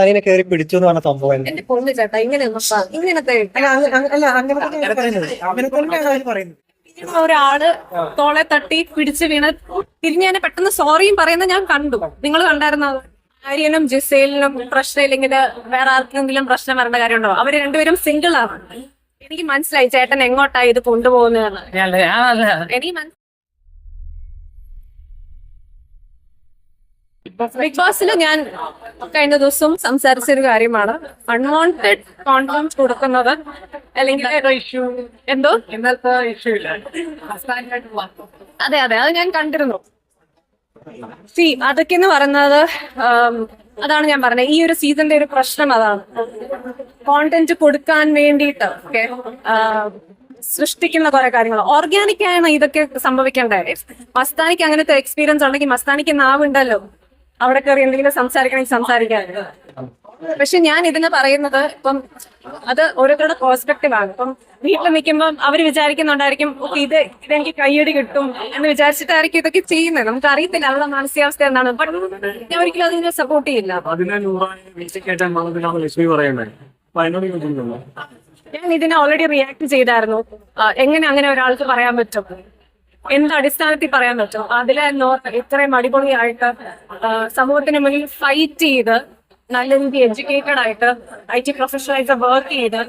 അതിനെ കയറി പിടിച്ചു എന്ന് പറഞ്ഞ സംഭവം? എന്റെ പൊണ്ണു ചേട്ടാ ഇങ്ങനെ ഇങ്ങനത്തെ അല്ല അങ്ങനെ പറയുന്നത്. ഒരാൾ തോളെ തട്ടി പിടിച്ച് വീണ്. തിരിഞ്ഞതിനെ പെട്ടെന്ന് സോറിയും പറയുന്ന ഞാൻ കണ്ടു. നിങ്ങൾ കണ്ടായിരുന്നു? ആര്യനും ജിസേലിനും പ്രശ്നം ഇല്ലെങ്കിൽ വേറെ ആർക്കെങ്കിലും പ്രശ്നം വരേണ്ട കാര്യമുണ്ടോ? അവർ രണ്ടുപേരും സിംഗിൾ ആണ്. എനിക്ക് മനസ്സിലായി ചേട്ടൻ എങ്ങോട്ടാ ഇത് കൊണ്ടുപോകുന്നതെന്ന്. എനിക്ക് മനസ്സിലായി. ബിഗ് ബോസിൽ ഞാൻ കഴിഞ്ഞ ദിവസം സംസാരിച്ച ഒരു കാര്യമാണ്. അൺവാണ്ടഡ് കോൺഫിഡൻസ് കൊടുക്കുന്നത് അല്ലെങ്കിൽ എന്തോ? ഇന്നത്തെ ഇഷ്യൂ ഇല്ല. അതെ അതെ. അത് ഞാൻ കണ്ടിരുന്നു. സി അതൊക്കെ എന്ന് പറയുന്നത് അതാണ് ഞാൻ പറഞ്ഞത്. ഈ ഒരു സീസണിന്റെ ഒരു പ്രശ്നം അതാണ്. കോണ്ടന്റ് കൊടുക്കാൻ വേണ്ടിയിട്ട് ഓക്കെ സൃഷ്ടിക്കുന്ന കുറെ കാര്യങ്ങൾ. ഓർഗാനിക് ആണ് ഇതൊക്കെ സംഭവിക്കേണ്ടത്. മസ്താനിക്ക് അങ്ങനത്തെ എക്സ്പീരിയൻസ് ഉണ്ടെങ്കിൽ മസ്താനിക്ക് നാവുണ്ടല്ലോ. അവിടെ കയറി എന്തെങ്കിലും സംസാരിക്കണമെങ്കിൽ സംസാരിക്കാൻ പക്ഷെ ഞാൻ ഇതിന് പറയുന്നത് ഇപ്പം അത് ഓരോരുത്തരുടെ പെർസ്പെക്റ്റീവ് ആണ്. ഇപ്പം വീട്ടിൽ നിൽക്കുമ്പോൾ അവർ വിചാരിക്കുന്നുണ്ടായിരിക്കും "ഓക്കേ, ഇത് ഇതെനിക്ക് കയ്യടി കിട്ടും എന്ന് വിചാരിച്ചിട്ടായിരിക്കും ഇതൊക്കെ ചെയ്യുന്നത്. നമുക്ക് അറിയത്തില്ല അവരുടെ മാനസികാവസ്ഥ എന്താണ്. ബട്ട് ഞാൻ ഒരിക്കലും അതിനെ സപ്പോർട്ട് ചെയ്യില്ല? ഞാൻ ഇതിനെ ഓൾറെഡി റിയാക്ട് ചെയ്തായിരുന്നു. എങ്ങനെ അങ്ങനെ ഒരാൾക്ക് പറയാൻ പറ്റും? എന്ത് അടിസ്ഥാനത്തിൽ പറയാൻ പറ്റും? അതിലെ ഇത്രയും അടിപൊളിയായിട്ട് സമൂഹത്തിന് മുന്നിൽ ഫൈറ്റ് ചെയ്ത് നല്ല രീതിയിൽ എഡ്യൂക്കേറ്റഡ് ആയിട്ട് ഐ ടി പ്രൊഫഷണലൈസ് വർക്ക് ചെയ്ത്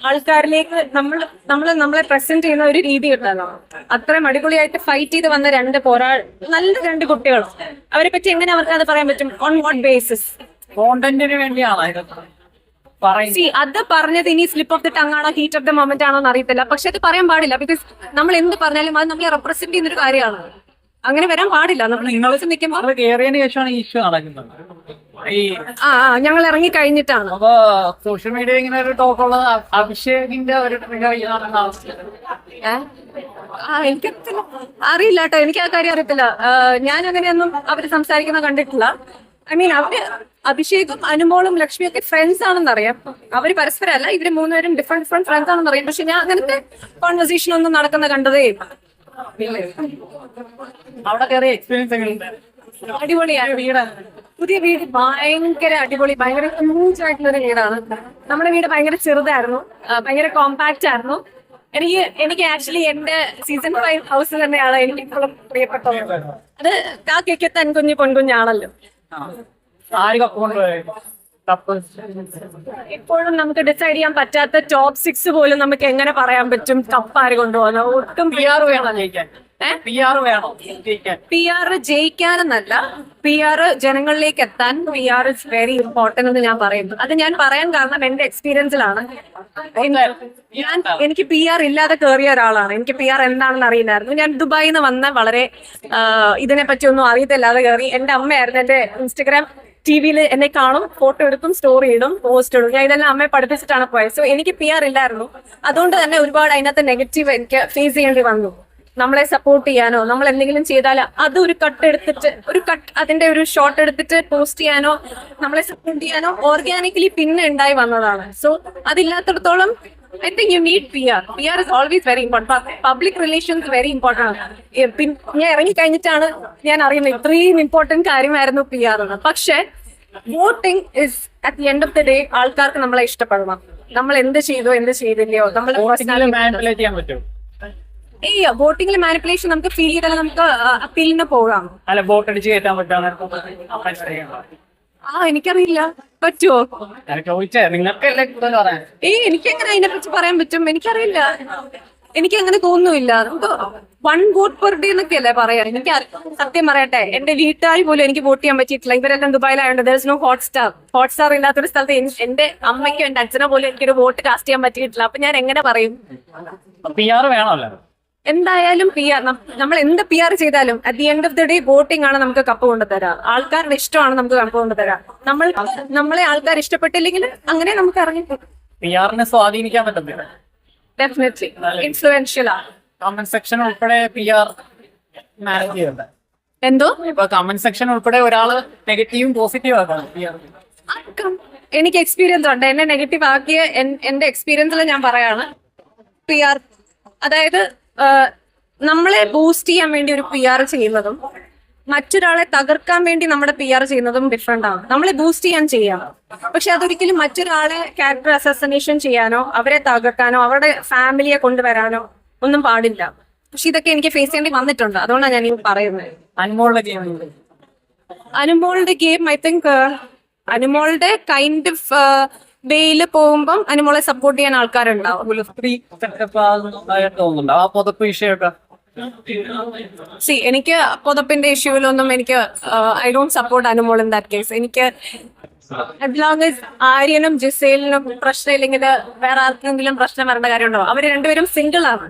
ആൾക്കാരിലേക്ക് നമ്മൾ നമ്മൾ നമ്മളെ പ്രസന്റ് ചെയ്യുന്ന ഒരു രീതി ഉണ്ടല്ലോ. അത്രയും അടിപൊളിയായിട്ട് ഫൈറ്റ് ചെയ്ത് വന്ന രണ്ട് പോരാ നല്ല രണ്ട് കുട്ടികളും. അവരെ പറ്റി എങ്ങനെ അവർക്ക് അത് പറയാൻ പറ്റും? ഓൺ വാട്ട് ബേസിസ് കോണ്ടന്റിന് വേണ്ടിയാണ് സി അത് പറഞ്ഞത് ഇനി സ്ലിപ്പ് ഓഫ് ദി ടങ് ആണോ ഹീറ്റ് ഓഫ് ദ മൊമെന്റ് ആണോ എന്ന് അറിയത്തില്ല. പക്ഷെ അത് പറയാൻ പാടില്ല ബിക്കോസ് നമ്മൾ എന്ത് പറഞ്ഞാലും അത് നമ്മളെ റെപ്രസെന്റ് ചെയ്യുന്ന ഒരു കാര്യമാണ്. അങ്ങനെ വരാൻ പാടില്ല. നമ്മൾ നിൽക്കുമ്പോൾ ശേഷമാണ് ഈ ഇഷ്യൂ നടക്കുന്നത്. ഈ ആ ആ, ഞങ്ങൾ ഇറങ്ങി കഴിഞ്ഞിട്ടാണ് അപ്പൊ സോഷ്യൽ മീഡിയ ഇങ്ങനെ ഒരു ടോക്ക് ഉള്ളത് അ- അഭിഷേകിന്റെ ഒരു. ഏ? ആ എനിക്കറിയത്തില്ല അറിയില്ല കേട്ടോ. എനിക്ക് ആ കാര്യം അറിയത്തില്ല. ആ, ഞാൻ അങ്ങനെയൊന്നും അവർ സംസാരിക്കുന്ന കണ്ടിട്ടില്ല. ഐ മീൻ അവർ അഭിഷേകും അനുമോളും ലക്ഷ്മിയൊക്കെ ഫ്രണ്ട്സ് ആണെന്ന് അറിയാം അവർ പരസ്പരം അല്ല ഇവർ മൂന്നുപേരും ഡിഫറെന്റ് ഡിഫറെന്റ് ഫ്രണ്ട്സ് ആണെന്ന് അറിയാം പക്ഷെ ഞാൻ അങ്ങനത്തെ കോൺവെർസേഷൻ ഒന്നും നടക്കുന്ന കണ്ടതേ ഇല്ല. അവിടെ കയറിയ എക്സ്പീരിയൻസ് അടിപൊളിയാണ്. വീടാണ് പുതിയ വീട് ഭയങ്കര അടിപൊളി ഭയങ്കര ഹ്യൂജ് ആയിട്ടുള്ള ഒരു വീടാണ്. നമ്മുടെ വീട് ഭയങ്കര ചെറുതായിരുന്നു ഭയങ്കര കോമ്പാക്റ്റ് ആയിരുന്നു. എനിക്ക് എനിക്ക് ആക്ച്വലി എന്റെ സീസൺ ഫൈവ് ഹൗസ് തന്നെയാണ് എനിക്ക് ഇപ്പോഴും പ്രിയപ്പെട്ടത്. അത് കാക്കയ്ക്ക് തൻ കുഞ്ഞു പൊൻകുഞ്ഞാണല്ലോ ആര് കപ്പ് ഇപ്പോഴും നമുക്ക് ഡിസൈഡ് ചെയ്യാൻ പറ്റാത്ത ടോപ്പ് സിക്സ് പോലും നമുക്ക് എങ്ങനെ പറയാൻ പറ്റും? കപ്പ് ആര് കൊണ്ടുപോകുന്ന? ഒട്ടും പി ആർ വേണം ജയിക്കാൻ. പി ആർ വേണം ജയിക്കാൻ. പി ആർ ജയിക്കാനെന്നല്ല. പി ആർ ജനങ്ങളിലേക്ക് എത്താൻ P R is very important എന്ന് ഞാൻ പറയുന്നു. അത് ഞാൻ പറയാൻ കാരണം എന്റെ എക്സ്പീരിയൻസിലാണ് ഞാൻ എനിക്ക് പി ആർ ഇല്ലാതെ കയറിയ ഒരാളാണ്. എനിക്ക് പി ആർ എന്താണെന്ന് അറിയില്ലായിരുന്നു. ഞാൻ ദുബായിൽ നിന്ന് വന്ന വളരെ ഇതിനെ പറ്റി ഒന്നും അറിയത്തില്ലാതെ കയറി എന്റെ അമ്മയായിരുന്നു എന്റെ ഇൻസ്റ്റഗ്രാം ടി വിയിൽ എന്നെ കാണും ഫോട്ടോ എടുക്കും സ്റ്റോറി ഇടും പോസ്റ്റ് ഇടും. ഞാൻ ഇതെല്ലാം അമ്മയെ പഠിപ്പിച്ചിട്ടാണ് പോയത്. സോ എനിക്ക് പി ആർ ഇല്ലായിരുന്നു. അതുകൊണ്ട് തന്നെ ഒരുപാട് അതിനകത്ത് നെഗറ്റീവ് എനിക്ക് ഫേസ് ചെയ്യേണ്ടി വന്നു. നമ്മളെ സപ്പോർട്ട് ചെയ്യാനോ നമ്മൾ എന്തെങ്കിലും ചെയ്താൽ അത് ഒരു കട്ട് എടുത്തിട്ട് ഒരു കട്ട് അതിന്റെ ഒരു ഷോട്ട് എടുത്തിട്ട് പോസ്റ്റ് ചെയ്യാനോ നമ്മളെ സപ്പോർട്ട് ചെയ്യാനോ ഓർഗാനിക്കലി പിന്നെ ഉണ്ടായി വന്നതാണ്. So അതില്ലാത്തടത്തോളം I think you need P R P R is always very important public relations very important ആണ് പിന്നെ ഞാൻ ഇറങ്ങി കഴിഞ്ഞിട്ടാണ് ഞാൻ അറിയുന്നത്. ഇത്രയും ഇമ്പോർട്ടന്റ് കാര്യമായിരുന്നു പി ആർ എന്ന് പക്ഷേ voting is at the end of the day ആൾക്കാർക്ക് നമ്മളെ ഇഷ്ടപ്പെടണം. നമ്മൾ എന്ത് ചെയ്തോ എന്ത് ചെയ്തില്ലയോ? നമ്മൾ പറ്റും ഈ വോട്ടിംഗിൽ മാനിപ്പുലേഷൻ നമുക്ക് ഫീൽ ചെയ്താൽ നമുക്ക് അപ്പീലിന് പോകാം. അല്ല വോട്ട് അടിച്ച് കയറ്റാൻ പറ്റാണ് ആ എനിക്കറിയില്ല. പറ്റുമോ ഏ എനിക്ക് എനിക്കെങ്ങനെ അതിനെ പറ്റി പറയാൻ പറ്റും? എനിക്കറിയില്ല. എനിക്ക് അങ്ങനെ തോന്നുന്നില്ല. നമുക്ക് വൺ വോട്ട് പെർ ഡേ എന്നൊക്കെയല്ലേ പറയാ? എനിക്ക് സത്യം പറയട്ടെ എന്റെ വീട്ടുകാർ പോലും എനിക്ക് വോട്ട് ചെയ്യാൻ പറ്റിയിട്ടില്ല. ഇവരെല്ലാം ദുബായിലായോണ്ട് there is no Hotstar Hotstar ഇല്ലാത്തൊരു സ്ഥലത്ത് എന്റെ അമ്മയ്ക്കും എന്റെ അച്ഛനോ പോലും എനിക്കൊരു വോട്ട് കാസ്റ്റ് ചെയ്യാൻ പറ്റിയിട്ടില്ല. അപ്പൊ ഞാൻ എങ്ങനെ പറയും? വേണമല്ലോ. എന്തായാലും പി ആർ നമ്മൾ എന്ത് പി ആർ ചെയ്താലും at the end of the day voting ആണ് നമുക്ക് കപ്പ് കൊണ്ടുതരാ ആൾക്കാരുടെ ഇഷ്ടമാണ് നമുക്ക് കപ്പ് കൊണ്ടുതരാ നമ്മൾ നമ്മളെ ആൾക്കാർ ഇഷ്ടപ്പെട്ടില്ലെങ്കിൽ അങ്ങനെ നമുക്ക് ഇറങ്ങി പി ആറിനെ സ്വാധീനിക്കാൻ പറ്റത്തില്ല. ഡെഫിനറ്റ്ലി ഇൻഫ്ലുവൻഷ്യൽ ആണ്. കമന്റ് സെക്ഷൻ ഉൾപ്പെടെ പി ആർ മാനേജ് ചെയ്യുന്നുണ്ട് എന്തോ? ഇപ്പൊ കമന്റ് സെക്ഷൻ ഉൾപ്പെടെ ഒരാൾ നെഗറ്റീവും പോസിറ്റീവും ആർക്കും എനിക്ക് എക്സ്പീരിയൻസ് ഉണ്ട്. എന്നെ നെഗറ്റീവ് ആക്കിയ എന്റെ എക്സ്പീരിയൻസിൽ ഞാൻ പറയാണ്. പി ആർ അതായത് നമ്മളെ ബൂസ്റ്റ് ചെയ്യാൻ വേണ്ടി ഒരു പി ആർ ചെയ്യുന്നതും മറ്റൊരാളെ തകർക്കാൻ വേണ്ടി നമ്മുടെ പി ആർ ചെയ്യുന്നതും ഡിഫറെന്റ് ആണ്. നമ്മളെ ബൂസ്റ്റ് ചെയ്യാൻ ചെയ്യാം. പക്ഷെ അതൊരിക്കലും മറ്റൊരാളെ ക്യാരക്ടർ അസസിനേഷൻ ചെയ്യാനോ അവരെ തകർക്കാനോ അവരുടെ ഫാമിലിയെ കൊണ്ടുവരാനോ ഒന്നും പാടില്ല. പക്ഷെ ഇതൊക്കെ എനിക്ക് ഫേസ് ചെയ്യേണ്ടി വന്നിട്ടുണ്ട്. അതുകൊണ്ടാണ് ഞാൻ ഈ പറയുന്നത്. അനുമോളുടെ ഗെയിം അനുമോളുടെ ഗെയിം ഐ തിങ്ക് അനുമോളുടെ കൈൻഡ് ഓഫ് വേയിൽ പോകുമ്പം അനുമോളെ സപ്പോർട്ട് ചെയ്യാൻ ആൾക്കാരുണ്ടാവും. സി എനിക്ക് പുതപ്പിന്റെ ഇഷ്യൂവിലൊന്നും എനിക്ക് I don't support Anumol in that case എനിക്ക് ആര്യനും ജിസേലിനും പ്രശ്നമില്ലെങ്കിൽ വേറെ ആർക്കെങ്കിലും പ്രശ്നം വരേണ്ട കാര്യമുണ്ടോ? അവർ രണ്ടുപേരും സിംഗിൾ ആണ്.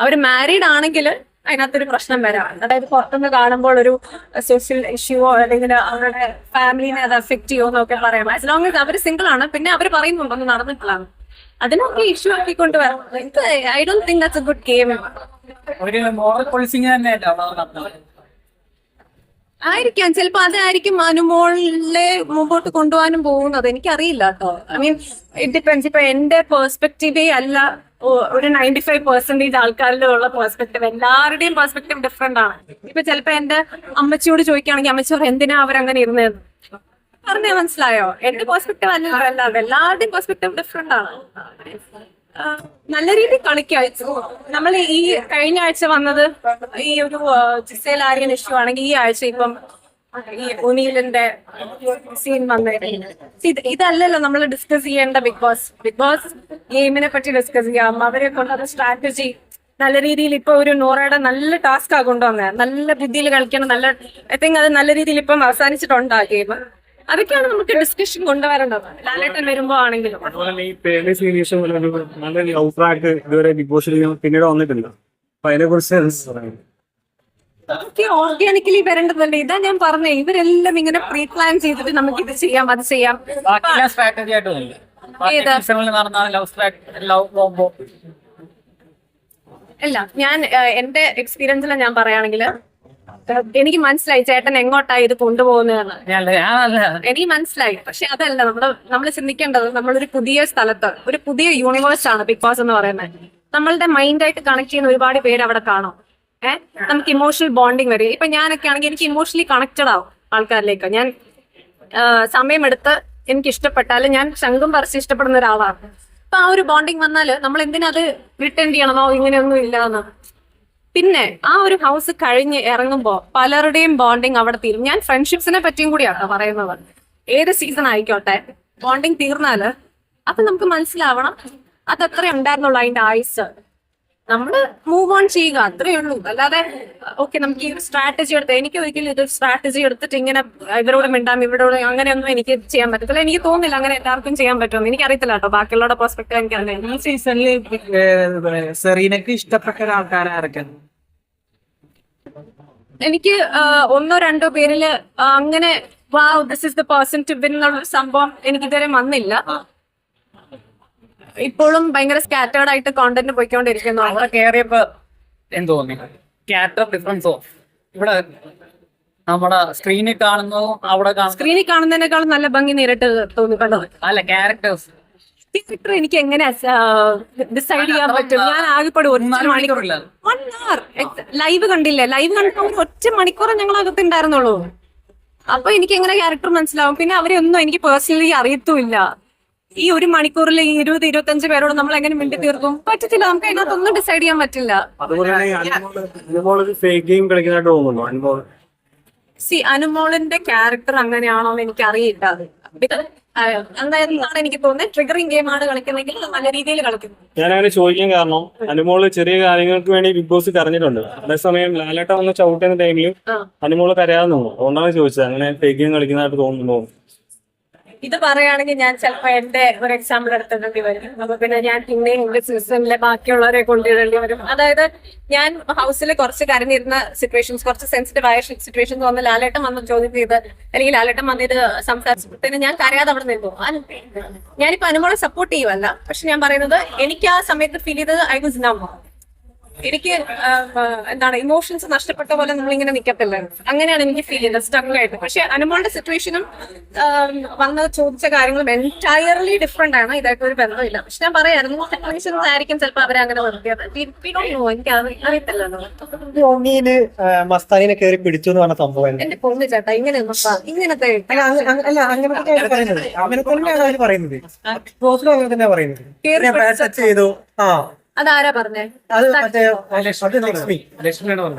അവർ മാരീഡ് ആണെങ്കിൽ അതിനകത്തൊരു പ്രശ്നം വരാം അതായത് പുറത്തുനിന്ന് കാണുമ്പോൾ ഒരു സോഷ്യൽ ഇഷ്യൂവോ അല്ലെങ്കിൽ അവരുടെ ഫാമിലിനെ അത് അഫക്ട് ചെയ്യുമോ എന്നൊക്കെ പറയാം ആസ് ലോങ് അവർ സിംഗിൾ ആണ് പിന്നെ അവർ പറയുന്നുണ്ടൊന്നും നടന്നിട്ടില്ല അതിനൊക്കെ ഇഷ്യൂ ആക്കിക്കൊണ്ട് വരാം I don't think that's a good game ഒരു മോറൽ പോളിസിങ് തന്നെയല്ല ആയിരിക്കാം. ചിലപ്പോ അതായിരിക്കും അനുമോളിലെ മുമ്പോട്ട് കൊണ്ടുപോകാനും പോകുന്നത്. എനിക്കറിയില്ല കേട്ടോ ഐ മീൻ ഇറ്റ് ഡിപ്പെൻസ് ഇപ്പൊ എന്റെ പെർസ്പെക്റ്റീവേ അല്ല. ഒരു നയന്റി ഫൈവ് പെർസെന്റേജ് ആൾക്കാരിലുള്ള പെർസ്പെക്റ്റീവ് എല്ലാവരുടെയും പെർസ്പെക്റ്റീവ് ഡിഫറെന്റ് ആണ്. ഇപ്പൊ ചിലപ്പോ എന്റെ അമ്മച്ചിയോട് ചോദിക്കുകയാണെങ്കിൽ അമ്മച്ചോർ എന്തിനാ അവരങ്ങനെ ഇരുന്നത് പറഞ്ഞേ മനസ്സിലായോ? എന്റെ പെർസ്പെക്റ്റീവ് അല്ല അല്ലാതെ എല്ലാവരുടെയും പെർസ്പെക്റ്റീവ് ഡിഫറെന്റ് ആണ്. നല്ല രീതിയിൽ കളിക്കുക നമ്മൾ ഈ കഴിഞ്ഞ ആഴ്ച വന്നത് ഈ ഒരു ജിസേൽ ആര്യൻ ഇഷ്യൂ ആണെങ്കിൽ ഈ ആഴ്ച ഇപ്പം ഈ ഒനീലിന്റെ സീൻ വന്നത് ഇതല്ലല്ലോ നമ്മൾ ഡിസ്കസ് ചെയ്യേണ്ട ബിഗ് ബോസ് ബിഗ് ബോസ് ഗെയിമിനെ പറ്റി ഡിസ്കസ് ചെയ്യാം. അവരെ കൊണ്ടുള്ള സ്ട്രാറ്റജി നല്ല രീതിയിൽ ഇപ്പൊ ഒരു നോറയുടെ നല്ല ടാസ്ക് ആ നല്ല ബുദ്ധിയിൽ കളിക്കണം. നല്ല ഐ തിങ്ക് അത് നല്ല രീതിയിൽ ഇപ്പം അവസാനിച്ചിട്ടുണ്ട് ഗെയിം അതൊക്കെയാണ് നമുക്ക് ഡിസ്കഷൻ കൊണ്ടുവരേണ്ടത്. ലാലേട്ടൻ വരുമ്പോ ആണെങ്കിലും. അതുപോലെ ഈ പേടി സീരീസും ഒരു നല്ല ഔട്രാക്ക് ഇതുവരെ ബിഗ് ബോസിൽ പിന്നീട് വന്നിട്ടില്ല അപ്പൊ അതിനെ കുറിച്ച് ഒക്കെ ഓർഗാനിക്കലി വരേണ്ടതല്ലേ ഇതാ ഞാൻ പറഞ്ഞേ ഇവരെല്ലാം ഇങ്ങനെ പ്രീ പ്ലാൻ ചെയ്തിട്ട് നമുക്ക് ഇത് ചെയ്യാം അത് ചെയ്യാം. അല്ല ഞാൻ എന്റെ എക്സ്പീരിയൻസിൽ ഞാൻ പറയുകയാണെങ്കിൽ എനിക്ക് മനസ്സിലായി ചേട്ടൻ എങ്ങോട്ടാ ഇത് കൊണ്ടുപോകുന്നതെന്ന്. എനിക്ക് മനസ്സിലായി. പക്ഷെ അതല്ല നമ്മൾ നമ്മൾ ചിന്തിക്കേണ്ടത് നമ്മളൊരു പുതിയ സ്ഥലത്ത് ഒരു പുതിയ യൂണിവേഴ്സ് ആണ് ബിഗ് ബോസ് എന്ന് പറയുന്നത്. നമ്മളുടെ മൈൻഡായിട്ട് കണക്ട് ചെയ്യുന്ന ഒരുപാട് പേര് അവിടെ കാണും. ഏഹ് നമുക്ക് ഇമോഷണൽ ബോണ്ടിങ് വരെ. ഇപ്പൊ ഞാനൊക്കെ ആണെങ്കിൽ എനിക്ക് ഇമോഷണലി കണക്റ്റഡ് ആവും ആൾക്കാരിലേക്ക്. ഞാൻ സമയമെടുത്ത് എനിക്ക് ഇഷ്ടപ്പെട്ടാൽ ഞാൻ ശംഖും പറിച്ച് ഇഷ്ടപ്പെടുന്ന ഒരാളാണ്. അപ്പൊ ആ ഒരു ബോണ്ടിങ് വന്നാൽ നമ്മൾ എന്തിനാ അത് റിട്ടേൺ ചെയ്യണമെന്നോ ഇങ്ങനെയൊന്നും ഇല്ലാന്ന്. പിന്നെ ആ ഒരു ഹൗസ് കഴിഞ്ഞ് ഇറങ്ങുമ്പോ പലരുടെയും ബോണ്ടിങ് അവിടെ തീരും. ഞാൻ ഫ്രണ്ട്ഷിപ്സിനെ പറ്റിയും കൂടിയാണ് പറയുന്നത്. ഏത് സീസൺ ആയിക്കോട്ടെ ബോണ്ടിങ് തീർന്നാൽ അപ്പൊ നമുക്ക് മനസ്സിലാവണം. അത് അത്രേ ഉണ്ടായിരുന്നുള്ളൂ അതിന്റെ ആയുസ് നമ്മൾ മൂവ് ഓൺ ചെയ്യുക അത്രേ ഉള്ളൂ. അല്ലാതെ ഓക്കെ നമുക്ക് ഈ ഒരു സ്ട്രാറ്റജി എടുത്ത് എനിക്ക് ഒരിക്കലും ഇതൊരു സ്ട്രാറ്റജി എടുത്തിട്ട് ഇങ്ങനെ ഇവരോട് മിണ്ടാം ഇവരോട് അങ്ങനെയൊന്നും എനിക്ക് ചെയ്യാൻ പറ്റത്തില്ല. എനിക്ക് തോന്നുന്നില്ല അങ്ങനെ എല്ലാവർക്കും ചെയ്യാൻ പറ്റുമെന്ന്. എനിക്കറിയത്തില്ല കേട്ടോ ബാക്കിയുള്ളവരുടെ പെർസ്പെക്ടീവ് എനിക്കറിയില്ല ഈ സീസണിൽ സെറീനക്ക് ഇഷ്ടപ്പെട്ട എനിക്ക് ഒന്നോ രണ്ടോ പേരിൽ അങ്ങനെ വാ this is the person to win എന്നുള്ള സംഭവം എനിക്ക് ഇതുവരെ വന്നില്ല. ഇപ്പോഴും ഭയങ്കര സ്കാറ്റേർഡ് ആയിട്ട് കോണ്ടന്റ് പോയിക്കൊണ്ടിരിക്കുന്നു. അവിടെ കയറിയപ്പോ എന്ത് തോന്നി? ക്യാരക്ടർ ഡിഫറൻസോ ഇവിടെ നമ്മുടെ സ്ക്രീനിൽ കാണുന്നതും അവിടെ കാണുന്ന. സ്ക്രീനിൽ കാണുന്നതിനേക്കാളും നല്ല ഭംഗി നേരിട്ട് തോന്നിക്കണ്ടോ അല്ല ക്യാരക്ടേഴ്സ് എനിക്ക് എങ്ങനെ ഡിസൈഡ് ചെയ്യാൻ പറ്റും? ഞാൻ ആകെപ്പെടും ഒരു മണിക്കൂർ മണിക്കൂറില്ല. വൺ അവർ ലൈവ് കണ്ടില്ലേ? ലൈവ് കണ്ടപ്പോൾ ഒരു ഒറ്റ മണിക്കൂർ ഞങ്ങൾ അകത്തുണ്ടായിരുന്നുള്ളൂ അപ്പൊ എനിക്ക് എങ്ങനെ ക്യാരക്ടർ മനസ്സിലാവും? പിന്നെ അവരെ ഒന്നും എനിക്ക് പേഴ്സണലി അറിയത്തുമില്ല. ഈ ഒരു മണിക്കൂറിൽ ഈ ഇരുപത് ഇരുപത്തഞ്ച് പേരോട് നമ്മൾ എങ്ങനെ മിണ്ടി തീർക്കും? പറ്റത്തില്ല. നമുക്ക് അതിനകത്തൊന്നും ഡിസൈഡ് ചെയ്യാൻ പറ്റില്ല. സി അനുമോളിന്റെ ക്യാരക്ടർ അങ്ങനെയാണോ എനിക്ക് അറിയില്ല അതായത് എന്നാണ് എനിക്ക് തോന്നുന്നത് ട്രിഗറിങ് ഗെയിം ആണ് കളിക്കുന്നെങ്കിൽ നല്ല രീതിയിൽ കളിക്കുന്നു ഞാൻ അങ്ങനെ ചോദിക്കാൻ കാരണം അനുമോൾ ചെറിയ കാര്യങ്ങൾക്ക് വേണ്ടി ബിഗ് ബോസ് കരഞ്ഞിട്ടുണ്ട്. അതേസമയം ലാലേട്ട വന്ന് ചവിട്ടുന്ന ടൈമിൽ. അനുമോൾ കരയാതെ തോന്നുന്നു അതുകൊണ്ടാണ് ചോദിച്ചത് അങ്ങനെ ഫേക്ക് ഗെയിം കളിക്കുന്നതായിട്ട് തോന്നുന്നു ഇത് പറയുകയാണെങ്കിൽ ഞാൻ ചിലപ്പോ എന്റെ ഒരു എക്സാമ്പിൾ എടുത്തിടേണ്ടി വരും. അപ്പൊ പിന്നെ ഞാൻ പിന്നെയും എന്റെ സീസണിലെ ബാക്കിയുള്ളവരെ കൊണ്ടിടേണ്ടി വരും. അതായത് ഞാൻ ഹൗസിൽ കുറച്ച് കരഞ്ഞിരുന്ന സിറ്റുവേഷൻസ് കുറച്ച് സെൻസിറ്റീവ് ആയ സിറ്റുവേഷൻസ് വന്ന് ലാലേട്ടൻ വന്ന് ചോദ്യം ചെയ്ത് അല്ലെങ്കിൽ ലാലേട്ടൻ വന്നിട്ട് പിന്നെ ഞാൻ കരയാതെ അവിടെ നിന്നു. ഞാനിപ്പോ അനുമോളെ സപ്പോർട്ട് ചെയ്യുമല്ല പക്ഷെ ഞാൻ പറയുന്നത് എനിക്ക് ആ സമയത്ത് ഫീൽ ചെയ്തത് ഐ വാസ് നം എനിക്ക് എന്താണ് ഇമോഷൻസ് നഷ്ടപ്പെട്ട പോലെ നമ്മളിങ്ങനെ ഇങ്ങനെ നിൽക്കത്തില്ല അങ്ങനെയാണ് എനിക്ക് ഫീൽ ചെയ്തത്. സ്റ്റക്ക് ആയിട്ട്. പക്ഷെ അനുമോളുടെ സിറ്റുവേഷനും വന്ന് ചോദിച്ച കാര്യങ്ങളും എന്റയർലി ഡിഫറെന്റ് ആണ്. ഇതായിട്ട് ഒരു ബന്ധമില്ല. പക്ഷെ ഞാൻ പറയായിരുന്നു സിറ്റുവേഷൻസ് ആയിരിക്കും ചിലപ്പോൾ അവരെ അങ്ങനെ നിർത്തിയത്. എനിക്ക് അറിയത്തില്ലല്ലോ കയറി പിടിച്ചു എന്ന് പറഞ്ഞ സംഭവം? എന്റെ പൊന്നു ചേട്ടാ ഇങ്ങനെ ഇങ്ങനത്തെ അങ്ങനെ പറയുന്നത്. അതാരാ പറഞ്ഞേ?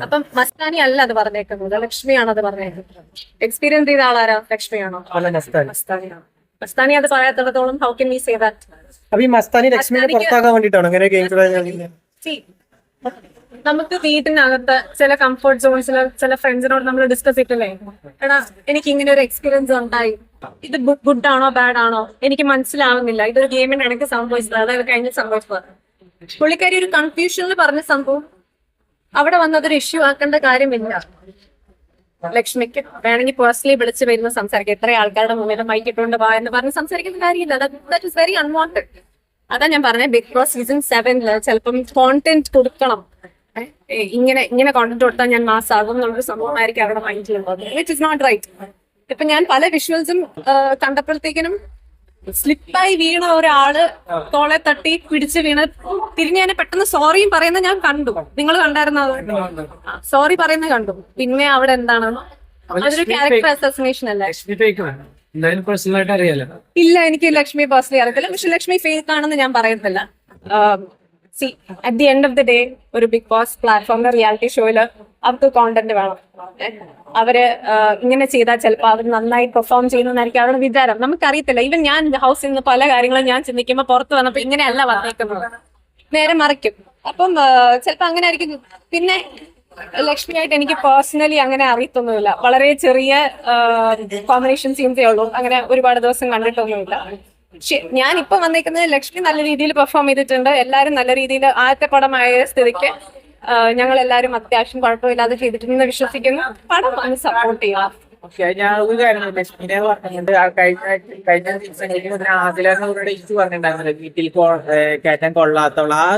അപ്പം മസ്താനി അല്ല അത് പറഞ്ഞേക്കുന്നത്. ലക്ഷ്മിയാണ് അത് പറഞ്ഞേക്കുന്നത്. എക്സ്പീരിയൻസ് ചെയ്ത ആളാരാ? ലക്ഷ്മിയാണോ? മസ്താനി. മസ്താനിയാണ് മസ്താനി അത് പറയാത്തിടത്തോളം how can we say that Mastani പുറത്താക്കാൻ വേണ്ടിട്ടാണ് ഇങ്ങനെ നമുക്ക് വീട്ടിനകത്ത് ചില കംഫർട്ട് സോൺസിൽ ചില ഫ്രണ്ട്സിനോട് നമ്മൾ ഡിസ്കസ് ചെയ്തിട്ടില്ലേ? എടാ എനിക്ക് ഇങ്ങനെ ഒരു എക്സ്പീരിയൻസ് ഉണ്ടായി. ഇത് ഗുഡ് ആണോ ബാഡ് ആണോ? എനിക്ക് മനസ്സിലാവുന്നില്ല. ഇതൊരു ഗെയിമിന് എനിക്ക് സംഭവിച്ചത്. അതായത് കഴിഞ്ഞ സംഭവിച്ചത്. പുള്ളിക്കാരി ഒരു കൺഫ്യൂഷനിൽ പറഞ്ഞ സംഭവം അവിടെ വന്ന് അതൊരു ഇഷ്യൂ ആക്കേണ്ട കാര്യമില്ല. ലക്ഷ്മിക്ക് വേണമെങ്കിൽ പേഴ്സണലി വിളിച്ച് വരുന്ന സംസാരിക്കാം. എത്ര ആൾക്കാരുടെ മുന്നിൽ മൈക്കിട്ടുണ്ട് വാ എന്ന് പറഞ്ഞ് സംസാരിക്കുന്ന കാര്യമില്ല. ദാറ്റ് ഇസ് വെരി അൺവാണ്ടഡ് അതാ ഞാൻ പറഞ്ഞത് ബിഗ് ബോസ് സീസൺ സെവനിൽ ചിലപ്പം കോണ്ടന്റ് കൊടുക്കണം. ഇങ്ങനെ ഇങ്ങനെ കോണ്ടന്റ് കൊടുത്താൽ ഞാൻ മാസ് ആകും എന്നുള്ളൊരു സംഭവമായിരിക്കും അവരുടെ മൈൻഡിലുള്ളത് ഇറ്റ് ഇസ് നോട്ട് റൈറ്റ് ഇപ്പൊ ഞാൻ പല വിഷ്വൽസും കണ്ടപ്പോഴത്തേക്കിനും സ്ലിപ്പായി വീണ ഒരാൾ തോളെ തട്ടി പിടിച്ച് വീണ്. തിരിഞ്ഞ് ഞാൻ പെട്ടെന്ന് സോറിയും പറയുന്നത് ഞാൻ കണ്ടു. നിങ്ങൾ കണ്ടായിരുന്നോ സോറി പറയുന്നത് കണ്ടു. പിന്നെ അവിടെ എന്താണ്? അതൊരു ക്യാരക്ടർ അസോസിനേഷൻ അല്ലേ? ഇല്ല എനിക്ക് ലക്ഷ്മി പേഴ്സണലി അറിയത്തില്ല. പക്ഷെ ലക്ഷ്മി ഫേക്ക് ആണെന്ന് ഞാൻ പറയുന്നില്ല. See at the end of the day ഒരു ബിഗ് ബോസ് പ്ലാറ്റ്ഫോമിലെ റിയാലിറ്റി ഷോയിൽ അവർക്ക് കോണ്ടന്റ് വേണം. അവർ ഇങ്ങനെ ചെയ്താൽ ചിലപ്പോൾ അവർ നന്നായി പെർഫോം ചെയ്യുന്നതായിരിക്കും അവരുടെ വിചാരം. നമുക്കറിയത്തില്ല. ഈവൻ ഞാൻ ഹൗസിൽ നിന്ന് പല കാര്യങ്ങളും ഞാൻ ചിന്തിക്കുമ്പോൾ പുറത്ത് വന്നപ്പോൾ ഇങ്ങനെയല്ല വന്നേക്കുന്നത്. നേരെ മറിക്കും. അപ്പം ചിലപ്പോൾ അങ്ങനെ ആയിരിക്കും. പിന്നെ ലക്ഷ്മിയായിട്ട് എനിക്ക് പേഴ്സണലി അങ്ങനെ അറിയത്തൊന്നുമില്ല. വളരെ ചെറിയ കോമ്പിനേഷൻ സീൻസേ ഉള്ളൂ. അങ്ങനെ ഒരുപാട് ദിവസം കണ്ടിട്ടൊന്നുമില്ല. ഞാൻ ഇപ്പൊ വന്നേക്കുന്നത് ലക്ഷ്മി നല്ല രീതിയിൽ പെർഫോം ചെയ്തിട്ടുണ്ട്. എല്ലാരും നല്ല രീതിയിൽ ആദ്യത്തെ പടമായ സ്ഥിതിക്ക് ഞങ്ങൾ എല്ലാരും അത്യാവശ്യം കുഴപ്പമില്ലാതെ ചെയ്തിട്ടുണ്ടെന്ന് വിശ്വസിക്കുന്നു. പടം ഒന്ന് സപ്പോർട്ട് ചെയ്യാം. ഞാൻ ഒരു കാര്യം ലക്ഷ്മിനെ പറഞ്ഞിട്ടുണ്ട്. കഴിഞ്ഞ കഴിഞ്ഞ ദിവസങ്ങളിൽ ആദിലെന്നവരുടെ ഇഷ്യൂ പറഞ്ഞിട്ടുണ്ടായിരുന്നല്ലോ വീട്ടിൽ കയറ്റാൻ കൊള്ളാത്തവള. ആ